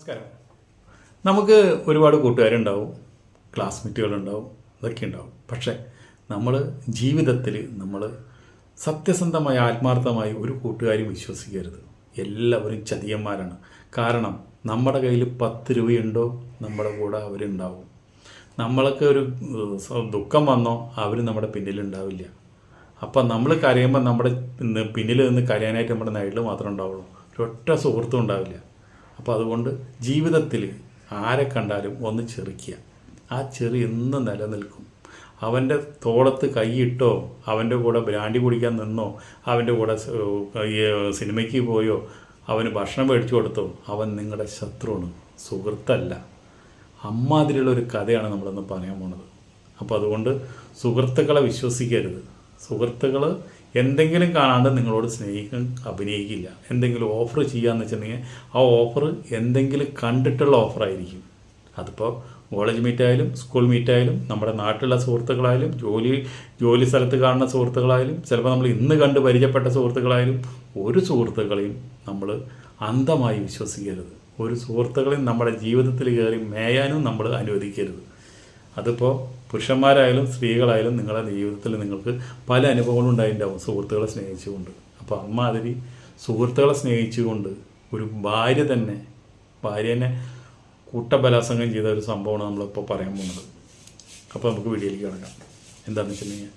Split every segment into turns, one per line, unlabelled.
നമസ്കാരം. നമുക്ക് ഒരുപാട് കൂട്ടുകാരുണ്ടാവും ക്ലാസ്മേറ്റുകളുണ്ടാവും ഇതൊക്കെ ഉണ്ടാവും പക്ഷേ നമ്മൾ ജീവിതത്തിൽ നമ്മൾ സത്യസന്ധമായ ആത്മാർത്ഥമായി ഒരു കൂട്ടുകാരും വിശ്വസിക്കരുത്. എല്ലാവരും ചതിയന്മാരാണ്. കാരണം നമ്മുടെ കയ്യിൽ പത്ത് രൂപയുണ്ടോ നമ്മുടെ കൂടെ അവരുണ്ടാവും. നമ്മൾക്ക് ഒരു ദുഃഖം വന്നോ അവർ നമ്മുടെ പിന്നിലുണ്ടാവില്ല. അപ്പം നമ്മൾ കരയുമ്പോൾ നമ്മുടെ പിന്നിൽ നിന്ന് കരയാനായിട്ട് നമ്മുടെ നൈഡിൽ മാത്രമേ ഉണ്ടാവുള്ളൂ. ഒരൊറ്റ സുഹൃത്തും ഉണ്ടാവില്ല. അപ്പോൾ അതുകൊണ്ട് ജീവിതത്തിൽ ആരെ കണ്ടാലും ഒന്ന് ചെറുക്കുക. ആ ചെറി എന്നും നിലനിൽക്കും. അവന്റെ തോളത്ത് കൈയിട്ടോ അവന്റെ കൂടെ ബ്രാൻഡി കുടിക്കാൻ നിന്നോ അവന്റെ കൂടെ സിനിമയ്ക്ക് പോയോ അവന് ഭക്ഷണം മേടിച്ചു കൊടുത്തോ അവൻ നിങ്ങളുടെ ശത്രുവാണ്. സുഹൃത്തല്ല. അമ്മാതിരിയുള്ള ഒരു കഥയാണ് നമ്മളിന്ന് പറയാൻ പോണത്. അപ്പോൾ അതുകൊണ്ട് സുഹൃത്തുക്കളെ വിശ്വസിക്കരുത്. സുഹൃത്തുക്കൾ എന്തെങ്കിലും കാണാണ്ട് നിങ്ങളോട് സ്നേഹിക്കാൻ അഭിനയിക്കില്ല. എന്തെങ്കിലും ഓഫർ ചെയ്യാന്ന് വെച്ചിട്ടുണ്ടെങ്കിൽ ആ ഓഫർ എന്തെങ്കിലും കണ്ടിട്ടുള്ള ഓഫറായിരിക്കും അതിപ്പോൾ കോളേജ് മീറ്റായാലും സ്കൂൾ മീറ്റായാലും നമ്മുടെ നാട്ടിലുള്ള സുഹൃത്തുക്കളായാലും ജോലി ജോലി സ്ഥലത്ത് കാണുന്ന സുഹൃത്തുക്കളായാലും ചിലപ്പോൾ നമ്മൾ ഇന്ന് കണ്ട് പരിചയപ്പെട്ട സുഹൃത്തുക്കളായാലും ഒരു സുഹൃത്തുക്കളെയും നമ്മൾ അന്ധമായി വിശ്വസിക്കരുത്. ഒരു സുഹൃത്തുക്കളെയും നമ്മുടെ ജീവിതത്തിൽ കയറി മേയാനും നമ്മൾ അനുവദിക്കരുത്. അതിപ്പോൾ പുരുഷന്മാരായാലും സ്ത്രീകളായാലും നിങ്ങളുടെ ജീവിതത്തിൽ നിങ്ങൾക്ക് പല അനുഭവങ്ങളും ഉണ്ടായിട്ടുണ്ടാവും സുഹൃത്തുക്കളെ സ്നേഹിച്ചുകൊണ്ട്. അപ്പോൾ അമ്മാതിരി സുഹൃത്തുക്കളെ സ്നേഹിച്ചുകൊണ്ട് ഒരു ഭാര്യ തന്നെ ഭാര്യനെ കൂട്ടബലാസംഗം ചെയ്ത ഒരു സംഭവമാണ് നമ്മളിപ്പോൾ പറയാൻ പോകുന്നത്. അപ്പോൾ നമുക്ക് വീഡിയോയിലേക്ക് കിടക്കാം. എന്താണെന്ന് വെച്ചിട്ടുണ്ടെങ്കിൽ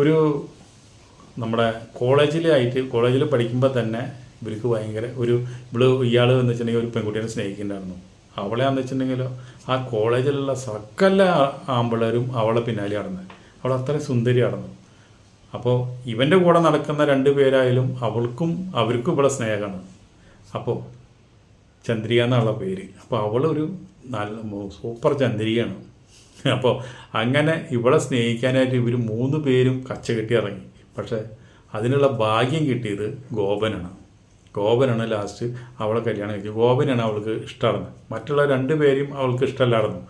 ഒരു നമ്മുടെ കോളേജിലായിട്ട് കോളേജിൽ പഠിക്കുമ്പോൾ തന്നെ ഇവർക്ക് ഭയങ്കര ഒരു ഇവൾ ഇയാൾ എന്ന് വെച്ചിട്ടുണ്ടെങ്കിൽ ഒരു പെൺകുട്ടിയെ സ്നേഹിക്കുന്നുണ്ടായിരുന്നു. അവളെയാന്ന് വെച്ചിട്ടുണ്ടെങ്കിലോ ആ കോളേജിലുള്ള സകല ആമ്പിളരും അവളെ പിന്നാലെ നടന്ന് അവൾ അത്രയും സുന്ദരി നടന്നു അപ്പോൾ ഇവന്റെ കൂടെ നടക്കുന്ന രണ്ട് പേരായാലും അവൾക്കും അവർക്കും ഇവിടെ സ്നേഹമാണ്. അപ്പോൾ ചന്ദ്രിക എന്നുള്ള പേര്. അപ്പോൾ അവളൊരു നല്ല സൂപ്പർ ചന്ദ്രികയാണ്. അപ്പോൾ അങ്ങനെ ഇവളെ സ്നേഹിക്കാനായിട്ട് ഇവർ മൂന്ന് പേരും കച്ച കെട്ടി ഇറങ്ങി. പക്ഷേ അതിനുള്ള ഭാഗ്യം കിട്ടിയത് ഗോപനാണ്. ഗോപനാണ് ലാസ്റ്റ് അവളെ കല്യാണം കഴിച്ചത് ഗോപനാണ് അവൾക്ക് ഇഷ്ടമാണ് മറ്റുള്ള രണ്ട് പേരും അവൾക്ക് ഇഷ്ടമല്ലായിരുന്നു.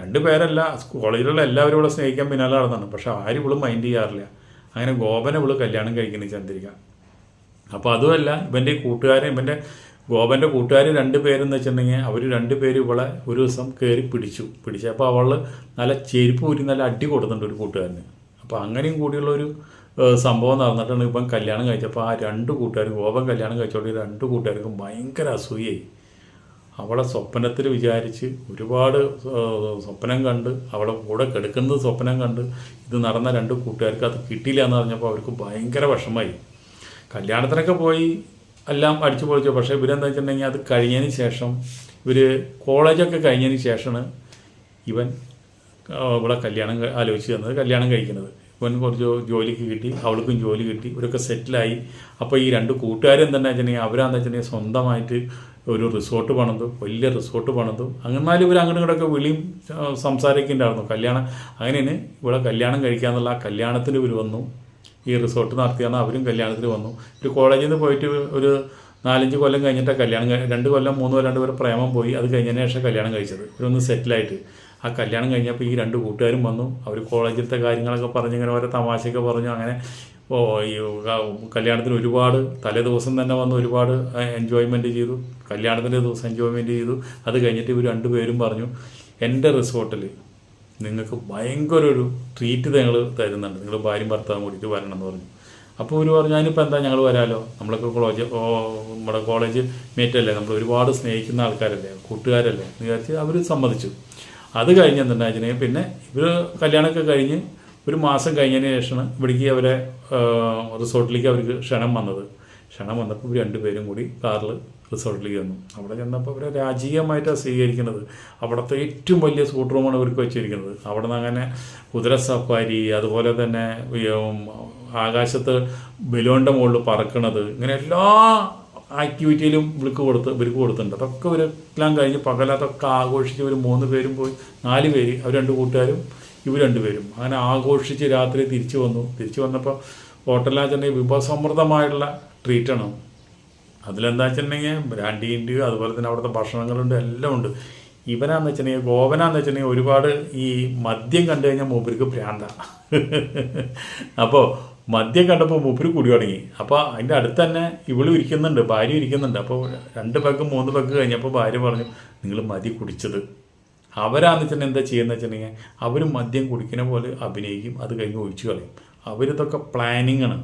രണ്ട് പേരല്ല കോളേജിലുള്ള എല്ലാവരും ഇവിടെ സ്നേഹിക്കാൻ പിന്നാലെ നടന്നാണ് പക്ഷെ ആരും ഇവളും മൈൻഡ് ചെയ്യാറില്ല. അങ്ങനെ ഗോപനെ ഇവൾ കല്യാണം കഴിക്കുന്ന ചന്ദ്രിക. അപ്പോൾ അതുമല്ല ഇവന്റെ കൂട്ടുകാരൻ ഇവന്റെ ഗോപന്റെ കൂട്ടുകാർ രണ്ട് പേരെന്ന് വെച്ചിട്ടുണ്ടെങ്കിൽ അവർ രണ്ട് പേര് ഇവളെ ഒരു ദിവസം കയറി പിടിച്ചു. പിടിച്ചപ്പോൾ അവൾ നല്ല ചെരുപ്പ് ഊരി നല്ല അടി കൊടുത്തിട്ടുണ്ട് ഒരു കൂട്ടുകാരന്. അപ്പോൾ അങ്ങനെയും കൂടിയുള്ള ഒരു സംഭവം നടന്നിട്ടാണ് ഇപ്പം കല്യാണം കഴിച്ചപ്പോൾ ആ രണ്ട് കൂട്ടുകാർക്ക് ഓപൻ കല്യാണം കഴിച്ചോണ്ട് രണ്ട് കൂട്ടുകാർക്കും ഭയങ്കര അസൂയായി അവളെ സ്വപ്നത്തിൽ വിചാരിച്ച് ഒരുപാട് സ്വപ്നം കണ്ട് അവളെ കൂടെ കിടക്കുന്നത് സ്വപ്നം കണ്ട് ഇത് നടന്ന രണ്ട് കൂട്ടുകാർക്ക് അത് കിട്ടിയില്ല എന്ന് പറഞ്ഞപ്പോൾ അവർക്ക് ഭയങ്കര വിഷമായി കല്യാണത്തിനൊക്കെ പോയി എല്ലാം അടിച്ചു പൊളിച്ചു. പക്ഷേ ഇവരെന്താ വെച്ചിട്ടുണ്ടെങ്കിൽ അത് കഴിഞ്ഞതിന് ശേഷം ഇവർ കോളേജൊക്കെ കഴിഞ്ഞതിന് ശേഷമാണ് ഇവൻ ഇവിടെ കല്യാണം ആലോചിച്ച് തന്നത് കല്യാണം കഴിക്കുന്നത്. ഇവൻ കുറച്ച് ജോലിക്ക് കിട്ടി അവൾക്കും ജോലി കിട്ടി ഇവരൊക്കെ സെറ്റിലായി അപ്പോൾ ഈ രണ്ട് കൂട്ടുകാരും തന്നെ വെച്ചിട്ടുണ്ടെങ്കിൽ അവരാന്ന് വെച്ചിട്ടുണ്ടെങ്കിൽ സ്വന്തമായിട്ട് ഒരു റിസോർട്ട് പണിതു വലിയ റിസോർട്ട് പണിതു. അങ്ങനെ ഇവർ അങ്ങോട്ടും ഇങ്ങോട്ടൊക്കെ വിളിയും സംസാരിക്കുന്നുണ്ടായിരുന്നു. കല്യാണം അങ്ങനെയാണ് ഇവിടെ കല്യാണം കഴിക്കാന്നുള്ള കല്യാണത്തിന് ഇവർ വന്നു. ഈ റിസോർട്ട് നടത്തിയാണ് അവരും കല്യാണത്തിന് വന്നു. ഒരു കോളേജിൽ നിന്ന് പോയിട്ട് ഒരു നാലഞ്ച് കൊല്ലം കഴിഞ്ഞിട്ടാണ് കല്യാണം രണ്ട് കൊല്ലം മൂന്ന് കൊല്ലം രണ്ട് പേര് പ്രേമം പോയി. അത് കഴിഞ്ഞതിന് ശേഷം കല്യാണം കഴിച്ചത്. ഇവരൊന്ന് സെറ്റിലായിട്ട് ആ കല്യാണം കഴിഞ്ഞപ്പോൾ ഈ രണ്ട് കൂട്ടുകാരും വന്നു. അവർ കോളേജിലത്തെ കാര്യങ്ങളൊക്കെ പറഞ്ഞ് ഇങ്ങനെ ഓരോ തമാശയൊക്കെ പറഞ്ഞു. അങ്ങനെ ഓ ഈ കല്യാണത്തിന് ഒരുപാട് തലേ ദിവസം തന്നെ വന്ന് ഒരുപാട് എൻജോയ്മെന്റ് ചെയ്തു. കല്യാണത്തിന്റെ ദിവസം എൻജോയ്മെന്റ് ചെയ്തു. അത് കഴിഞ്ഞിട്ട് ഇവർ രണ്ടുപേരും പറഞ്ഞു എന്റെ റിസോർട്ടിൽ നിങ്ങൾക്ക് ഭയങ്കര ഒരു ട്രീറ്റ് ഞങ്ങൾ തരുന്നുണ്ട്. നിങ്ങൾ ഭാര്യയും ഭർത്താവും കൂടിയിട്ട് വരണം എന്ന് പറഞ്ഞു. അപ്പോൾ ഒരു പറഞ്ഞു അതിനിപ്പോൾ എന്താ ഞങ്ങൾ വരാലോ? നമ്മളൊക്കെ കോളേജ് നമ്മുടെ കോളേജ് മേറ്റല്ലേ നമ്മൾ ഒരുപാട് സ്നേഹിക്കുന്ന ആൾക്കാരല്ലേ? കൂട്ടുകാരല്ലേ? എന്ന് വിചാരിച്ച് അവർ സമ്മതിച്ചു. അത് കഴിഞ്ഞ് എന്തുണ്ടായിരുന്നു പിന്നെ ഇവർ കല്യാണമൊക്കെ കഴിഞ്ഞ് ഒരു മാസം കഴിഞ്ഞതിന് ശേഷമാണ് ഇവിടേക്ക് അവരെ റിസോർട്ടിലേക്ക് അവർക്ക് ക്ഷണം വന്നത്. ക്ഷണം വന്നപ്പോൾ ഇവർ രണ്ടുപേരും കൂടി കാറിൽ റിസോർട്ടിലേക്ക് വന്നു അവിടെ ചെന്നപ്പോൾ അവരെ രാജീയമായിട്ടാണ് സ്വീകരിക്കുന്നത്. അവിടുത്തെ ഏറ്റവും വലിയ സൂട്ട് റൂമാണ് ഇവർക്ക് വെച്ചിരിക്കുന്നത്. അവിടെ നിന്ന് അങ്ങനെ കുതിര സഫാരി അതുപോലെ തന്നെ ആകാശത്ത് ബലൂണിന്റെ മുകളിൽ പറക്കണത് ഇങ്ങനെ എല്ലാ ആക്ടിവിറ്റിയിലും വിളിക്ക് കൊടുത്ത് ഇവർക്ക് കൊടുത്തിട്ടുണ്ട്. അതൊക്കെ ഇവരെല്ലാം കഴിഞ്ഞ് പകലതൊക്കെ ആഘോഷിച്ച് ഒരു മൂന്ന് പേരും പോയി നാല് പേര് അവർ രണ്ട് കൂട്ടുകാരും ഇവർ രണ്ടുപേരും അങ്ങനെ ആഘോഷിച്ച് രാത്രി തിരിച്ചു വന്നു. തിരിച്ചു വന്നപ്പോൾ ഹോട്ടലിൽ തന്നെ വിഭവസമൃദ്ധമായിട്ടുള്ള ട്രീറ്റാണ് അതിലെന്താ വെച്ചിട്ടുണ്ടെങ്കിൽ ബ്രാൻഡീന്റെ അതുപോലെ തന്നെ അവിടുത്തെ ഭക്ഷണങ്ങളുണ്ട് എല്ലാം ഉണ്ട്. ഇവനാന്ന് വെച്ചിട്ടുണ്ടെങ്കിൽ ഗോവനാന്ന് വെച്ചിട്ടുണ്ടെങ്കിൽ ഒരുപാട് ഈ മദ്യം കണ്ടു കഴിഞ്ഞാൽ മൂപ്പർക്ക് ഭ്രാന്ത. അപ്പോൾ മദ്യം കണ്ടപ്പോൾ മൂപ്പര് കുടി തുടങ്ങി. അപ്പോൾ അതിന്റെ അടുത്ത് തന്നെ ഇവളും ഇരിക്കുന്നുണ്ട് ഭാര്യ ഇരിക്കുന്നുണ്ട്. അപ്പോൾ രണ്ട് പെഗ് മൂന്ന് പെഗ് കഴിഞ്ഞപ്പോൾ ഭാര്യ പറഞ്ഞു നിങ്ങൾ മതി കുടിച്ചത്. അവരാന്ന് വെച്ചിട്ടുണ്ടെങ്കിൽ എന്താ ചെയ്യുന്നത് വെച്ചിട്ടുണ്ടെങ്കിൽ അവർ മദ്യം കുടിക്കുന്ന പോലെ അഭിനയിക്കും അത് കഴിഞ്ഞ് ഒഴിച്ചു കളയും. അവരിതൊക്കെ പ്ലാനിങ്ങാണ്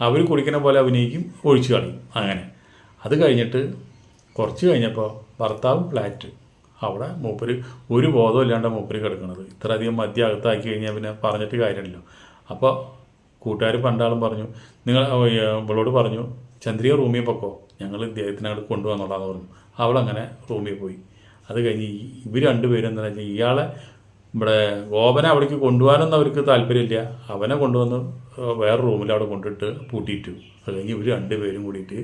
അവർ കുടിക്കുന്ന പോലെ അഭിനയിക്കും ഒഴിച്ചു കളയും അങ്ങനെ. അത് കഴിഞ്ഞിട്ട് കുറച്ച് കഴിഞ്ഞപ്പോൾ ഭർത്താവ് ഫ്ലാറ്റ് അവിടെ മൂപ്പര് ഒരു ബോധമില്ലാണ്ട് മൂപ്പര് കിടക്കുന്നത് ഇത്രയധികം മദ്യം അകത്താക്കി കഴിഞ്ഞാൽ പിന്നെ പറഞ്ഞിട്ട് കാര്യമില്ലല്ലോ. അപ്പോൾ കൂട്ടുകാർ പണ്ടാളും പറഞ്ഞു നിങ്ങൾ ഇവളോട് പറഞ്ഞു ചന്ദ്രിക റൂമിൽ പൊക്കോ ഞങ്ങൾ ഇദ്ദേഹത്തിനെ അങ്ങോട്ട് പറഞ്ഞു. അവളങ്ങനെ റൂമിൽ പോയി. അത് കഴിഞ്ഞ് ഇവർ രണ്ടുപേരും എന്താ വെച്ചാൽ ഇയാളെ ഇവിടെ ഗോപനെ അവിടേക്ക് കൊണ്ടുപോകാനൊന്നും അവർക്ക് താല്പര്യമില്ല. അവനെ കൊണ്ടുവന്ന് വേറെ റൂമിൽ അവിടെ കൊണ്ടിട്ട് പൂട്ടിയിട്ടു. അത് കഴിഞ്ഞ് ഇവർ രണ്ടുപേരും കൂടിയിട്ട്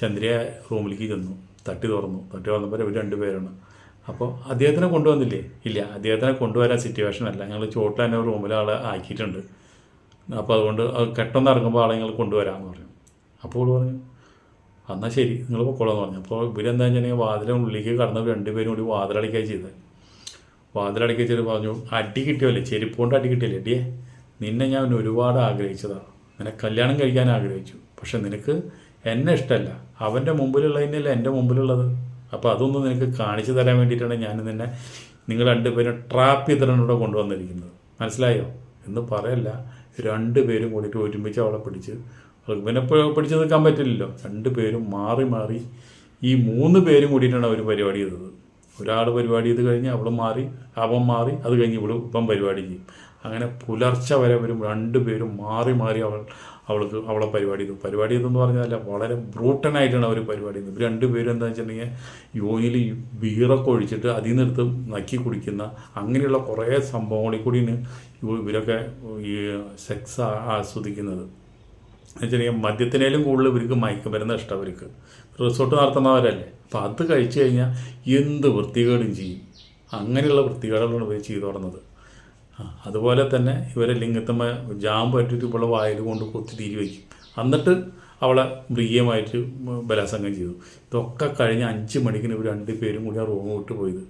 ചന്ദ്രിയ റൂമിലേക്ക് ചെന്നു. തട്ടി തുറന്നു. തട്ടി തുറന്നപ്പോൾ ഇവർ രണ്ടുപേരാണ്. അപ്പോൾ അദ്ദേഹത്തിനെ കൊണ്ടുവന്നില്ലേ? ഇല്ല. അദ്ദേഹത്തിനെ കൊണ്ടുവരാൻ സിറ്റുവേഷൻ അല്ല. ഞങ്ങൾ ചോട്ടിൽ തന്നെ റൂമിൽ ആക്കിയിട്ടുണ്ട്. അപ്പോൾ അതുകൊണ്ട് അത് കെട്ടെന്ന് ഇറങ്ങുമ്പോൾ ആളെ ഞങ്ങൾ കൊണ്ടുവരാമെന്ന് പറഞ്ഞു. അപ്പോൾ ഇവിടെ പറഞ്ഞു എന്നാൽ ശരി നിങ്ങൾ പൊക്കോളാന്ന് പറഞ്ഞു. അപ്പോൾ ഇവരെന്താ വെച്ചിട്ടുണ്ടെങ്കിൽ വാതിലെ ഉള്ളിലേക്ക് കടന്ന് രണ്ടുപേരും കൂടി വാതിലടിക്കുക ചെയ്തത് വാതിലടിക്കുക ചെയ്ത് പറഞ്ഞു അടി കിട്ടിയല്ലേ? ചെരുപ്പ് കൊണ്ട് അടി കിട്ടിയല്ലേ? അടിയേ നിന്നെ ഞാൻ ഒരുപാട് ആഗ്രഹിച്ചതാണ് നിനക്ക് കല്യാണം കഴിക്കാൻ ആഗ്രഹിച്ചു. പക്ഷെ നിനക്ക് എന്നെ ഇഷ്ടമല്ല അവന്റെ മുമ്പിലുള്ളതിനല്ല എന്റെ മുമ്പിലുള്ളത്? അപ്പോൾ അതൊന്നും നിനക്ക് കാണിച്ചു തരാൻ വേണ്ടിയിട്ടാണ് ഞാൻ നിന്നെ നിങ്ങൾ രണ്ടുപേരും ട്രാപ്പ് ചെയ്തിട്ടാണ് ഇവിടെ കൊണ്ടുവന്നിരിക്കുന്നത്. മനസ്സിലായോ? എന്ന് പറയല്ല. രണ്ടുപേരും കൂടിയിട്ട് ഒരുമിച്ച് അവളെ പിടിച്ച്. പിന്നെ പിടിച്ച് നിൽക്കാൻ പറ്റില്ലല്ലോ. രണ്ട് പേരും മാറി മാറി ഈ മൂന്ന് പേരും കൂടിയിട്ടാണ് അവർ പരിപാടി ചെയ്തത്. ഒരാൾ പരിപാടി ചെയ്ത് കഴിഞ്ഞ് അവൾ മാറി അവൻ മാറി അത് കഴിഞ്ഞ് ഇവളും ഇപ്പം പരിപാടി ചെയ്യും. അങ്ങനെ പുലർച്ച വരെ വരും രണ്ടുപേരും മാറി മാറി അവൾ അവൾക്ക് അവളെ പരിപാടി ചെയ്തു പരിപാടി ചെയ്തെന്ന് പറഞ്ഞാൽ വളരെ ബ്രൂട്ടനായിട്ടാണ് അവർ പരിപാടി ചെയ്യുന്നത് ഇവർ രണ്ടുപേരും എന്താ വെച്ചിട്ടുണ്ടെങ്കിൽ യോനിൽ വീറൊക്കെ ഒഴിച്ചിട്ട് അതിൽ നിന്നെടുത്ത് നക്കി കുടിക്കുന്ന അങ്ങനെയുള്ള കുറേ സംഭവങ്ങളിൽ കൂടിയാണ് ഇവരൊക്കെ ഈ സെക്സ് ആസ്വദിക്കുന്നത്. എന്നുവെച്ചിട്ടുണ്ടെങ്കിൽ മദ്യത്തിനേലും കൂടുതൽ ഇവർക്ക് മയക്കുമരുന്ന് ഇഷ്ടം അവർക്ക്. റിസോർട്ട് നടത്തുന്നവരല്ലേ. അപ്പോൾ അത് കഴിച്ചു കഴിഞ്ഞാൽ എന്ത് വൃത്തികേടും ചെയ്യും. അങ്ങനെയുള്ള വൃത്തികേടുകളാണ് ഇവർ ചെയ്തു തുടങ്ങുന്നത് അതുപോലെ തന്നെ ഇവരെ ലിംഗത്തമ്മ ജാമ്പ് പറ്റിയിട്ട് ഇപ്പോൾ വായിൽ കൊണ്ട് കൊത്തി തീരി വയ്ക്കും. എന്നിട്ട് അവളെ മൃഗീയമായിട്ട് ബലാസംഗം ചെയ്തു. ഇതൊക്കെ കഴിഞ്ഞ് അഞ്ച് മണിക്കിന് ഇവർ രണ്ട് പേരും കൂടി ആ റൂം വിട്ട് പോയത്.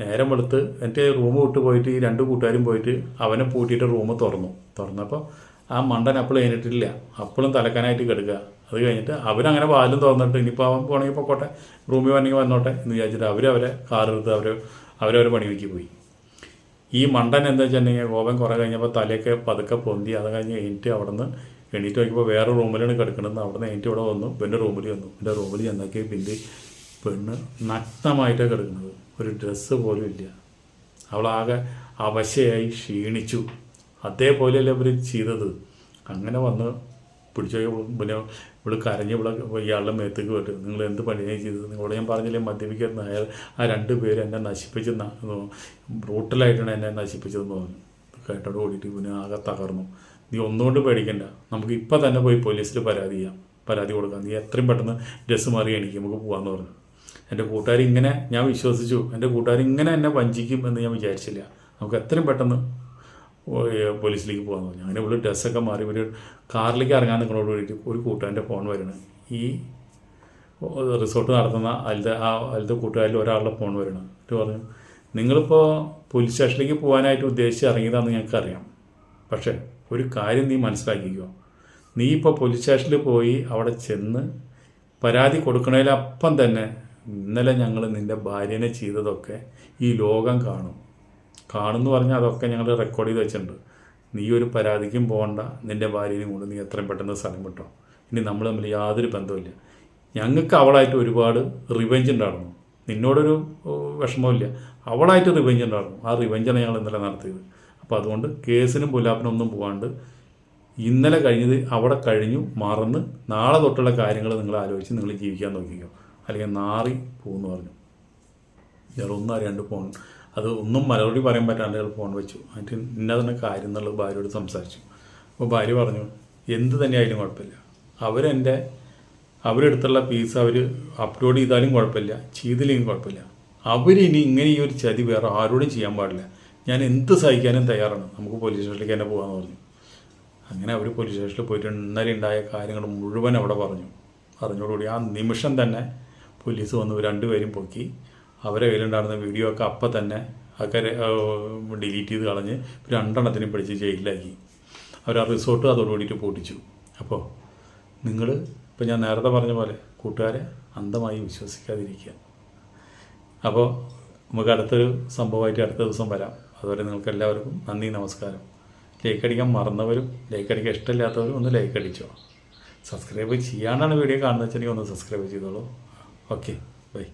നേരം വെളുത്ത് എന്റെ റൂം വിട്ട് പോയിട്ട് ഈ രണ്ട് കൂട്ടുകാരും പോയിട്ട് അവനെ പൂട്ടിയിട്ട് റൂം തുറന്നു. തുറന്നപ്പോൾ ആ മണ്ടൻ അപ്പോൾ കഴിഞ്ഞിട്ടില്ല അപ്പോഴും തലക്കാനായിട്ട് കിടക്കുക. അത് കഴിഞ്ഞിട്ട് അവരങ്ങനെ വാലും തുറന്നിട്ട് ഇനിയിപ്പോൾ അവൻ പോകണമെങ്കിൽ പോയിക്കോട്ടെ റൂമിൽ വന്നെങ്കിൽ വന്നോട്ടെ എന്ന് വിചാരിച്ചിട്ട് അവരവരെ കാറെടുത്ത് അവർ അവരവരെ പണി വയ്ക്കി പോയി. ഈ മണ്ടൻ എന്താ വെച്ചിട്ടുണ്ടെങ്കിൽ ഗോപൻ കുറേ കഴിഞ്ഞപ്പോൾ തലയൊക്കെ പതുക്കെ പൊന്തി അത് കഴിഞ്ഞ് എണീറ്റ് അവിടെ നിന്ന് എണീറ്റ് നോക്കിയപ്പോൾ വേറെ റൂമിലാണ് കിടക്കുന്നത് അവിടെ നിന്ന് എണീറ്റ് ഇവിടെ വന്നു. പിന്നെ റൂമിൽ വന്നു. എന്റെ റൂമിൽ ചെന്നൊക്കെ പിന്നെ പെണ്ണ് നഗ്നമായിട്ടാണ് കിടക്കുന്നത് ഒരു ഡ്രസ്സ് പോലും ഇല്ല. അവളാകെ അവശയായി ക്ഷീണിച്ചു. അതേപോലെയല്ലേ ഇവർ ചെയ്തത്? അങ്ങനെ വന്ന് പിടിച്ചു പിന്നെ ഇവിടെ കരഞ്ഞ് ഇവിടെ ഇയാളുടെ മേത്തേക്ക് വരും. നിങ്ങൾ എന്ത് പണിയാണ് ചെയ്തത്? നിങ്ങളോട് ഞാൻ പറഞ്ഞില്ലേ മദ്യപിക്കുന്ന അയാൾ ആ രണ്ട് പേര് എന്നെ നശിപ്പിച്ച് ബ്രൂട്ടലായിട്ടാണ് എന്നെ നശിപ്പിച്ചതെന്ന് പറഞ്ഞു കേട്ടോട് ഓടിയിട്ട് പിന്നെ ആകെ തകർന്നു. നീ ഒന്നുകൊണ്ട് പേടിക്കണ്ട. നമുക്ക് ഇപ്പം തന്നെ പോയി പോലീസിൽ പരാതി ചെയ്യാം. പരാതി കൊടുക്കാം. നീ എത്രയും പെട്ടെന്ന് ഡ്രസ്സ് മാറി എനിക്ക് നമുക്ക് പോകാമെന്ന് പറഞ്ഞു. എന്റെ കൂട്ടുകാർ ഇങ്ങനെ ഞാൻ വിശ്വസിച്ചു. എന്റെ കൂട്ടുകാർ ഇങ്ങനെ എന്നെ വഞ്ചിക്കും എന്ന് ഞാൻ വിചാരിച്ചില്ല. നമുക്ക് എത്രയും പെട്ടെന്ന് പോലീസിലേക്ക് പോകാമെന്ന് പറഞ്ഞു. അങ്ങനെ ഇവിടെ ഡ്രസ്സൊക്കെ മാറി ഒരു കാറിലേക്ക് ഇറങ്ങാൻ നിങ്ങളോട് വേണ്ടിയിട്ട് ഒരു കൂട്ടുകാരന്റെ ഫോൺ വരണം ഈ റിസോർട്ട് നടത്തുന്ന അതിലത്തെ ആ അതിലത്തെ കൂട്ടുകാരിൽ ഒരാളുടെ ഫോൺ വരണം എന്നിട്ട് പറഞ്ഞു നിങ്ങളിപ്പോൾ പോലീസ് സ്റ്റേഷനിലേക്ക് പോകാനായിട്ട് ഉദ്ദേശിച്ച് ഇറങ്ങിയതാണെന്ന് ഞങ്ങൾക്കറിയാം. പക്ഷേ ഒരു കാര്യം നീ മനസ്സിലാക്കിക്കോ. നീ ഇപ്പോൾ പോലീസ് സ്റ്റേഷനിൽ പോയി അവിടെ ചെന്ന് പരാതി കൊടുക്കണതിലപ്പം തന്നെ ഇന്നലെ ഞങ്ങൾ നിന്റെ ഭാര്യനെ ചെയ്തതൊക്കെ ഈ ലോകം കാണും. കാണുമെന്ന് പറഞ്ഞാൽ അതൊക്കെ ഞങ്ങൾ റെക്കോർഡ് ചെയ്ത് വെച്ചിട്ടുണ്ട്. നീ ഒരു പരാതിക്കും പോകണ്ട നിന്റെ ഭാര്യയും കൊണ്ട് നീ എത്രയും പെട്ടെന്ന് സ്ഥലം വിട്ടോ. ഇനി നമ്മൾ തമ്മിൽ യാതൊരു ബന്ധമില്ല ഞങ്ങൾക്ക് അവളായിട്ട് ഒരുപാട് റിവെഞ്ച് ഉണ്ടായിരുന്നു. നിന്നോടൊരു വിഷമമില്ല അവളായിട്ട് റിവെഞ്ച് ഉണ്ടായിരുന്നു. ആ റിവെഞ്ചാണ് ഞങ്ങൾ ഇന്നലെ നടത്തിയത്. അപ്പോൾ അതുകൊണ്ട് കേസിനും പുലാപ്പിനും ഒന്നും പോകാണ്ട് ഇന്നലെ കഴിഞ്ഞത് അവിടെ കഴിഞ്ഞു മറന്ന് നാളെ തൊട്ടുള്ള കാര്യങ്ങൾ നിങ്ങൾ ആലോചിച്ച് നിങ്ങൾ ജീവിക്കാൻ നോക്കിക്കോ. അല്ലെങ്കിൽ നാറി പോകുമെന്ന് പറഞ്ഞു. വേറെ ഒന്നും അറിയാണ്ട് ഫോൺ അത് ഒന്നും മറുപടി പറയാൻ പറ്റാണ്ട് അയാൾ ഫോൺ വെച്ചു. എന്നിട്ട് ഇന്നതന്നെ കാര്യം എന്നുള്ളത് ഭാര്യയോട് സംസാരിച്ചു. അപ്പോൾ ഭാര്യ പറഞ്ഞു എന്ത് തന്നെയായാലും കുഴപ്പമില്ല. അവരെന്റെ അവരെടുത്തുള്ള പീസ് അവർ അപ്ലോഡ് ചെയ്താലും കുഴപ്പമില്ല. ചെയ്തില്ലെങ്കിൽ കുഴപ്പമില്ല. അവരിനി ഇങ്ങനെ ഈ ഒരു ചതി വേറെ ആരോടും ചെയ്യാൻ പാടില്ല. ഞാൻ എന്ത് സഹിക്കാനും തയ്യാറാണ്. നമുക്ക് പോലീസ് സ്റ്റേഷനിലേക്ക് തന്നെ പോകാമെന്ന് പറഞ്ഞു. അങ്ങനെ അവർ പോലീസ് സ്റ്റേഷനിൽ പോയിട്ട് ഇന്നലെ ഉണ്ടായ കാര്യങ്ങൾ മുഴുവൻ അവിടെ പറഞ്ഞു. പറഞ്ഞോടുകൂടി ആ നിമിഷം തന്നെ പോലീസ് വന്ന് രണ്ടുപേരും പൊക്കി അവരെ കയ്യിലുണ്ടായിരുന്ന വീഡിയോ ഒക്കെ അപ്പം തന്നെ ആൾക്കാരെ ഡിലീറ്റ് ചെയ്ത് കളഞ്ഞ് രണ്ടെണ്ണത്തിനും പിടിച്ച് ജയിലിലാക്കി. അവർ ആ റിസോർട്ട് അതോടുകൂടിയിട്ട് പൊട്ടിച്ചു. അപ്പോൾ നിങ്ങൾ ഇപ്പോൾ ഞാൻ നേരത്തെ പറഞ്ഞ പോലെ കൂട്ടുകാരെ അന്ധമായി വിശ്വസിക്കാതിരിക്കുക. അപ്പോൾ നമുക്ക് അടുത്തൊരു സംഭവമായിട്ട് അടുത്ത ദിവസം വരാം. അതുവരെ നിങ്ങൾക്ക് എല്ലാവർക്കും നന്ദി നമസ്കാരം. ലൈക്ക് അടിക്കാൻ മറന്നവരും ലൈക്ക് അടിക്കാൻ ഇഷ്ടമില്ലാത്തവരും ഒന്ന് ലൈക്ക് അടിച്ചോ. സബ്സ്ക്രൈബ് ചെയ്യാണ്ടാണ് വീഡിയോ കാണുന്നത് വെച്ചിട്ടുണ്ടെങ്കിൽ ഒന്ന് സബ്സ്ക്രൈബ് ചെയ്തോളൂ. Okay bye